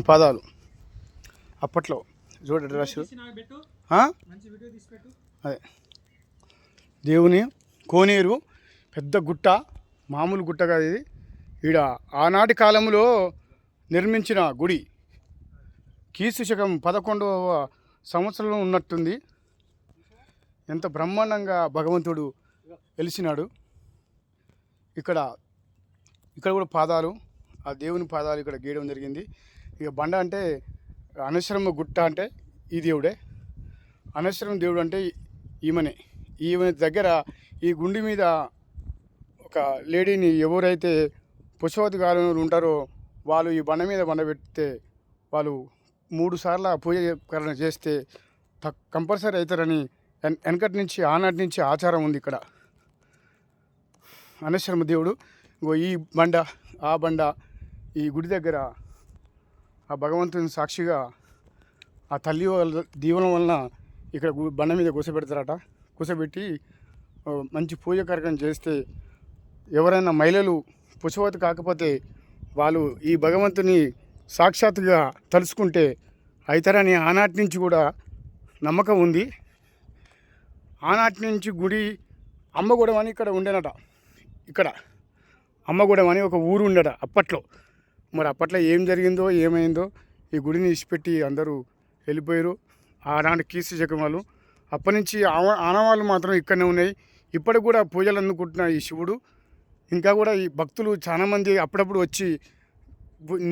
పాదాలు. అప్పట్లో. చూడండి రష్ ఆ? అదే. దేవుని కోనేరు పెద్ద గుట్ట మామూలు గుట్ట కాదు ఇది. ఈడ ఆనాటి కాలంలో నిర్మించిన గుడి. కీసు శకం పదకొండవ సంవత్సరంలో ఉన్నట్టుంది. ఎంత బ్రహ్మాండంగా భగవంతుడు వెలిసినాడు. ఇక్కడ ఇక్కడ కూడా పాదాలు. ఆ దేవుని పాదాలు ఇక్కడ గీయడం జరిగింది. ఇక బండ అంటే అనశ్వరమ గుట్ట అంటే ఈ దేవుడే. అనశ్వరం దేవుడు అంటే ఈమెనే. ఈమె దగ్గర ఈ గుండి మీద ఒక లేడీని ఎవరైతే పుష్పవతి గారు ఉంటారో వాళ్ళు ఈ బండ మీద బండ పెడితే వాళ్ళు మూడు సార్ల పూజకరణ చేస్తే కంపల్సరీ అవుతారని ఎన్ వెనకటి నుంచి ఆనాటి నుంచి ఆచారం ఉంది ఇక్కడ. అనశ్వరమ దేవుడు. ఇంకో ఈ బండ ఆ బండ ఈ గుడి దగ్గర ఆ భగవంతుని సాక్షిగా ఆ తల్లి వాళ్ళ దీవెన వలన ఇక్కడ గు- బండ మీద కూసబెడతారట. కూసబెట్టి మంచి పూజ కార్యక్రమం చేస్తే ఎవరైనా మహిళలు పుషవతి కాకపోతే వాళ్ళు ఈ భగవంతుని సాక్షాత్తుగా తలుచుకుంటే అవుతారని ఆనాటి నుంచి కూడా నమ్మకం ఉంది. ఆనాటి నుంచి గుడి అమ్మగూడెం అని ఇక్కడ ఉండేనట. ఇక్కడ అమ్మగూడెం అని ఒక ఊరు ఉండట అప్పట్లో. మరి అప్పట్లో ఏం జరిగిందో ఏమైందో ఈ గుడిని ఇచ్చిపెట్టి అందరూ వెళ్ళిపోయారు. ఆనాటి కీర్తి జగమాలు అప్పటి నుంచి ఆనవాళ్ళు మాత్రం ఇక్కడనే ఉన్నాయి. ఇప్పటికి కూడా పూజలు అందుకుంటున్న ఈ శివుడు. ఇంకా కూడా ఈ భక్తులు చాలామంది అప్పుడప్పుడు వచ్చి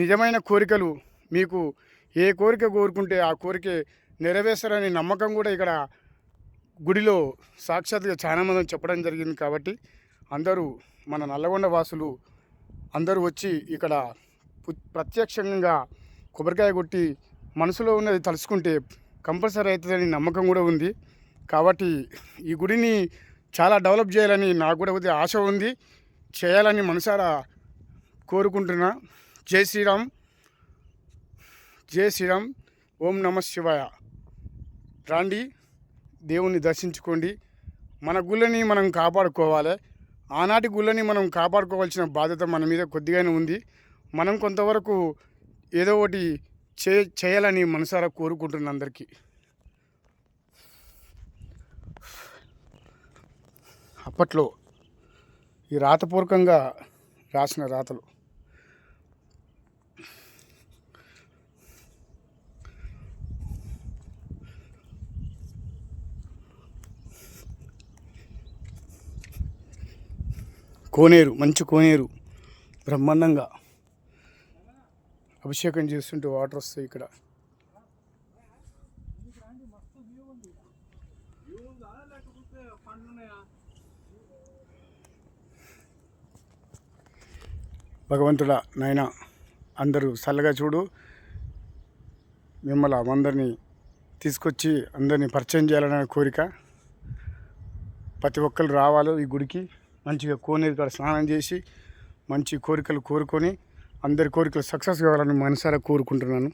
నిజమైన కోరికలు మీకు ఏ కోరిక కోరుకుంటే ఆ కోరిక నెరవేర్చారనే నమ్మకం కూడా ఇక్కడ గుడిలో సాక్షాత్గా చాలామంది చెప్పడం జరిగింది కాబట్టి అందరూ మన నల్లగొండ వాసులు అందరూ వచ్చి ఇక్కడ ప్రత్యక్షంగా కొబ్బరికాయ కొట్టి మనసులో ఉన్నది తలుచుకుంటే కంపల్సరీ అవుతుందని నమ్మకం కూడా ఉంది. కాబట్టి ఈ గుడిని చాలా డెవలప్ చేయాలని నాకు కూడా కొద్దిగా ఆశ ఉంది. చేయాలని మనసారా కోరుకుంటున్నా. జై శ్రీరామ్. జై శ్రీరామ్. ఓం నమ శివాయ. రాండి దేవుణ్ణి దర్శించుకోండి. మన గుళ్ళని మనం కాపాడుకోవాలి. ఆనాటి గుళ్ళని మనం కాపాడుకోవాల్సిన బాధ్యత మన మీద కొద్దిగానే ఉంది. మనం కొంతవరకు ఏదో ఒకటి చే చేయాలని మనసారా కోరుకుంటున్నాను అందరికీ. అప్పట్లో ఈ రాతపూర్వకంగా రాసిన రాతలు. కోనేరు మంచి కోనేరు బ్రహ్మాండంగా అభిషేకం చేస్తుంటే వాటర్ వస్తాయి ఇక్కడ. భగవంతుడా నాయన అందరూ చల్లగా చూడు. మిమ్మల్ని అందరినీ తీసుకొచ్చి అందరినీ పరిచయం చేయాలనే కోరిక. ప్రతి ఒక్కరు రావాలి ఈ గుడికి. మంచిగా కోనేరు కాడ స్నానం చేసి మంచి కోరికలు కోరుకొని అందరి కోరికలు సక్సెస్ కావాలని మనసారా కోరుకుంటున్నాను.